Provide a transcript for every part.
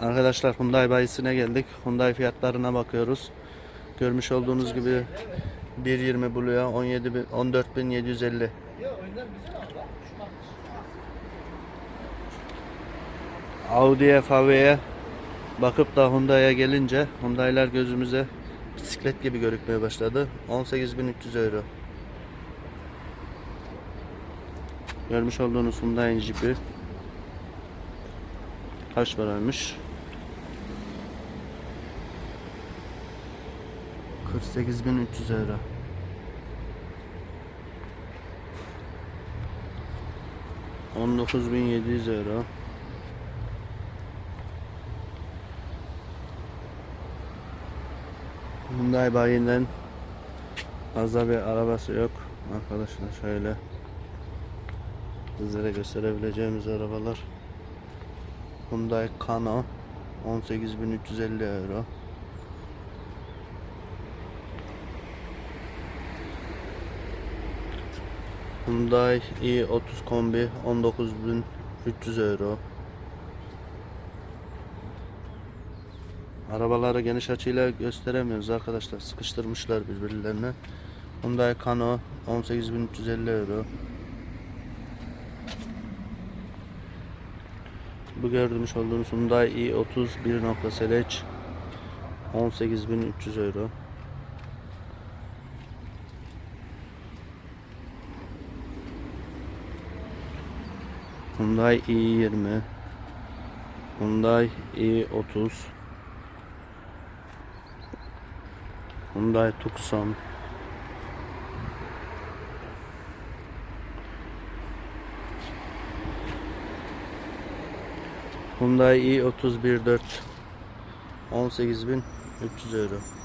Arkadaşlar Hyundai bayisine geldik. Hyundai fiyatlarına bakıyoruz. Görmüş olduğunuz gibi 1.20 Blue'ya 17 bin- 14.750. Audi'ye, FAV'ye bakıp da Hyundai'ye gelince Hyundai'ler gözümüze bisiklet gibi görükmeye başladı. 18.300 euro. Görmüş olduğunuz Hyundai'nin Jeep'i kaç paraymış? 48.300 euro. On dokuz bin yedi yüz euro. Hyundai bayinden fazla bir arabası yok. Arkadaşlar şöyle sizlere gösterebileceğimiz arabalar. Hyundai Kano 18.350 euro. Hyundai i30 kombi 19.300 euro. Arabaları geniş açıyla gösteremiyoruz arkadaşlar. Sıkıştırmışlar birbirlerine. Hyundai Kano 18.350 euro. Bu gördüğümüz olduğunuz Hyundai i30 1.SLH 18.300 euro. Hyundai i20 Hyundai i30 Hyundai Tucson. Hyundai i31 4 18.300 euro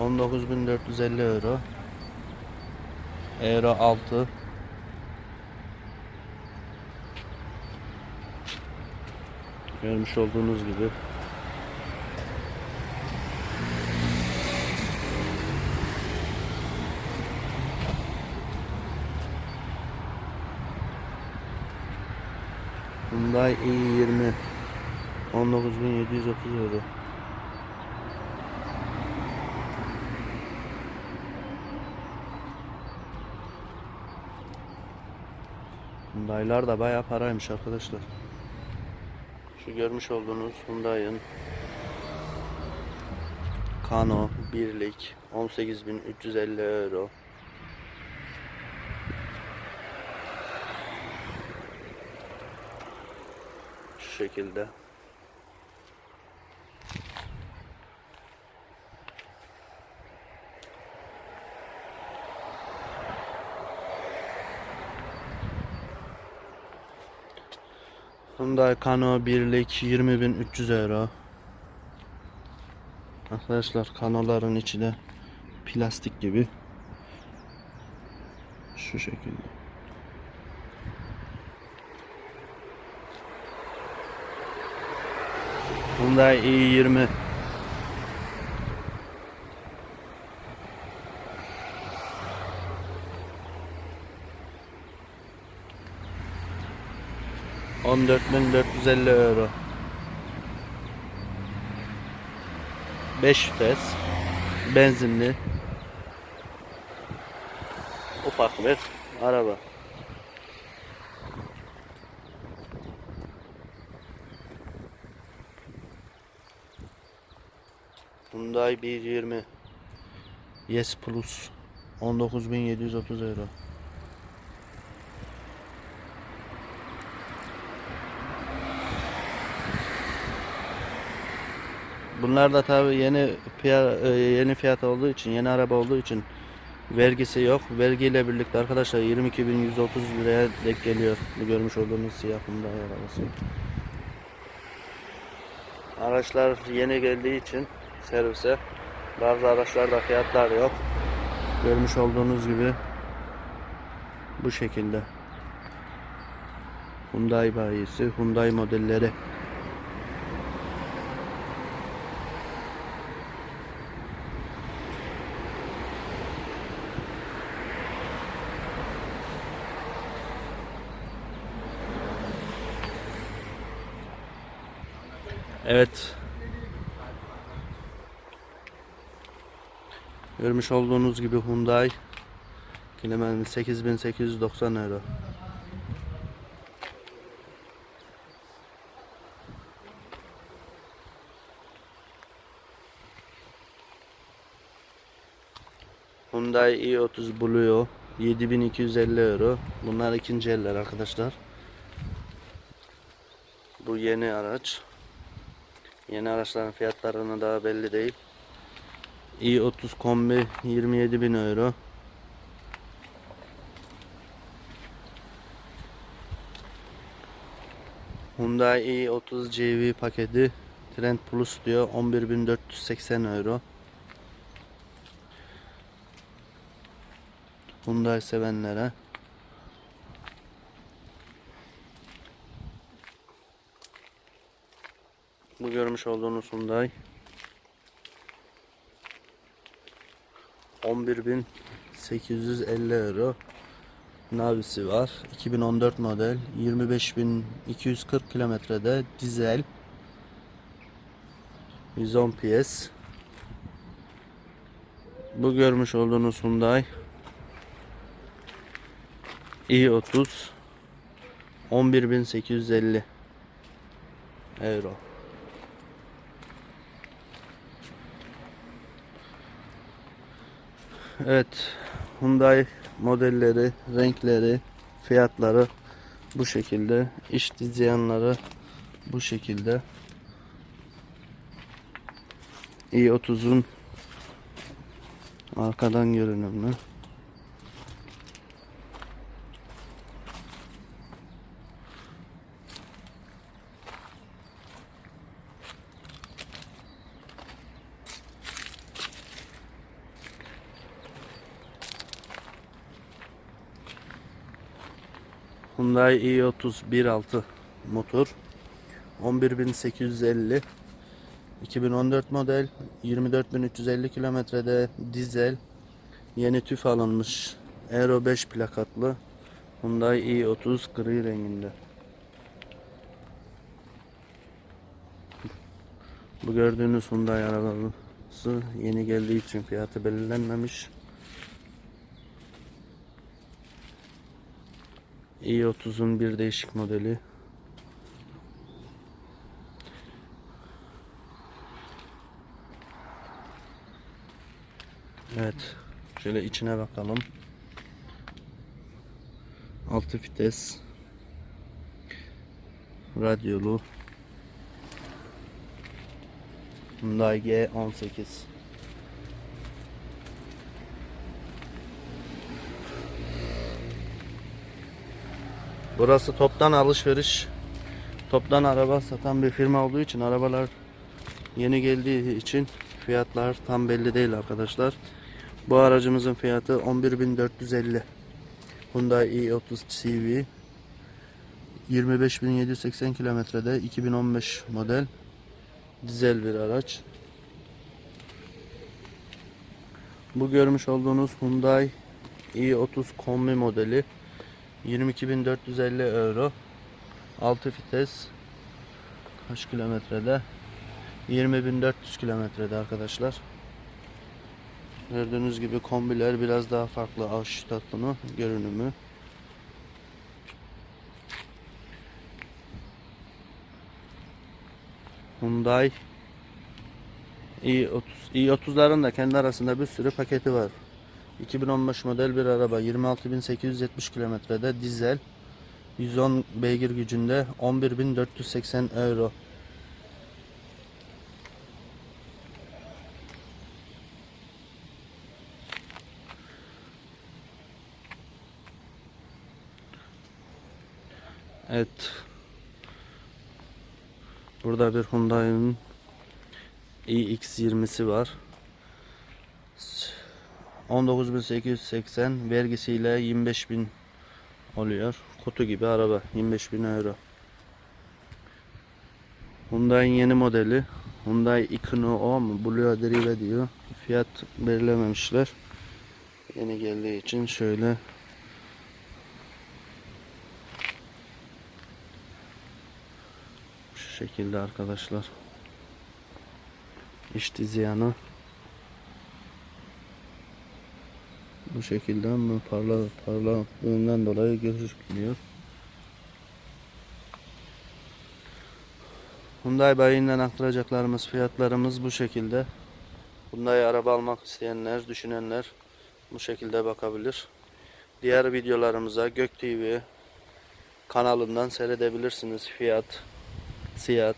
On dokuz bin dört yüz elli euro. Euro altı. Görmüş olduğunuz gibi. Hyundai i20 19.730 euro. Hyundai'lar da bayağı paraymış arkadaşlar. Şu görmüş olduğunuz Hyundai'ın Kano birlik 18.350 euro. Şu şekilde. Hyundai Kano birlik 20.300 euro. Arkadaşlar kanoların içi de plastik gibi. Şu şekilde. Hyundai i20 14.450 euro. 5 vites benzinli. Ufak bir araba. Hyundai 120 Yes Plus 19.730 euro Bunlar da tabi yeni e, yeni fiyat olduğu için, yeni araba olduğu için vergisi yok. Vergiyle birlikte arkadaşlar 22.130 liraya denk geliyor. Bu görmüş olduğunuz siyah Hyundai arabası. Araçlar yeni geldiği için servise bazı araçlarda fiyatlar yok. Görmüş olduğunuz gibi bu şekilde. Hyundai bayisi, Hyundai modelleri Evet. Görmüş olduğunuz gibi Hyundai kilometresi 8890 euro. Hyundai i30 Blue 7250 euro. Bunlar ikinci eller arkadaşlar. Bu yeni araç. Yeni araçların fiyatlarını daha belli değil. i30 kombi 27.000 euro. Hyundai i30 CV paketi Trend Plus diyor 11.480 euro. Hyundai sevenlere Bu görmüş olduğunuz Hyundai 11.850 euro. Navisi var. 2014 model. 25.240 kilometrede dizel. 110 PS Bu görmüş olduğunuz Hyundai i30 11.850 euro Evet Hyundai modelleri, renkleri, fiyatları bu şekilde. İş dizyanları bu şekilde. i30'un arkadan görünümlü. Hyundai i30 1.6 motor. 11850 2014 model. 24350 kilometrede dizel. Yeni tüf alınmış Euro 5 plakatlı Hyundai i30 gri renginde. Bu gördüğünüz Hyundai arabası yeni geldiği için fiyatı belirlenmemiş i30'un bir değişik modeli. Evet. Şöyle içine bakalım. Altı vites. Radyolu. Hyundai G18. Burası toptan alışveriş, toptan araba satan bir firma olduğu için arabalar yeni geldiği için fiyatlar tam belli değil arkadaşlar. Bu aracımızın fiyatı 11.450. Hyundai i30 CV 25.780 kilometrede 2015 model dizel bir araç. Bu görmüş olduğunuz Hyundai i30 kombi modeli 22.450 euro. 6 vites kaç kilometrede? 20.400 kilometrede arkadaşlar. Gördüğünüz gibi kombiler biraz daha farklı aş takımı görünümü. Hyundai i30 i30'ların da kendi arasında bir sürü paketi var 2015 model bir araba 26.870 kilometrede dizel 110 beygir gücünde 11.480 euro. Evet. Burada bir Hyundai'nin iX20'si var 19.880 vergisiyle 25.000 oluyor. Kutu gibi araba 25.000 euro. Hyundai'nin yeni modeli Hyundai Icono O mu? Blue Derive diyor. Fiyat belirlememişler. Yeni geldiği için şöyle şu şekilde arkadaşlar. İç dizi Bu şekilde ama parla parlaklığından dolayı gözükmüyor. Hyundai bayinden aktaracaklarımız fiyatlarımız bu şekilde. Hyundai araba almak isteyenler, düşünenler bu şekilde bakabilir. Diğer videolarımıza Gök TV kanalından seyredebilirsiniz. Fiyat, Seat,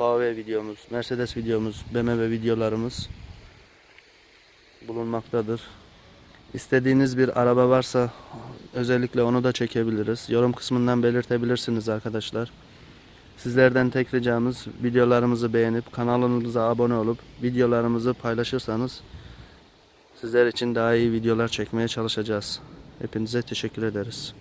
VW videomuz, Mercedes videomuz, BMW videolarımız bulunmaktadır. İstediğiniz bir araba varsa özellikle onu da çekebiliriz. Yorum kısmından belirtebilirsiniz arkadaşlar. Sizlerden tek ricamız videolarımızı beğenip kanalımıza abone olup videolarımızı paylaşırsanız sizler için daha iyi videolar çekmeye çalışacağız. Hepinize teşekkür ederiz.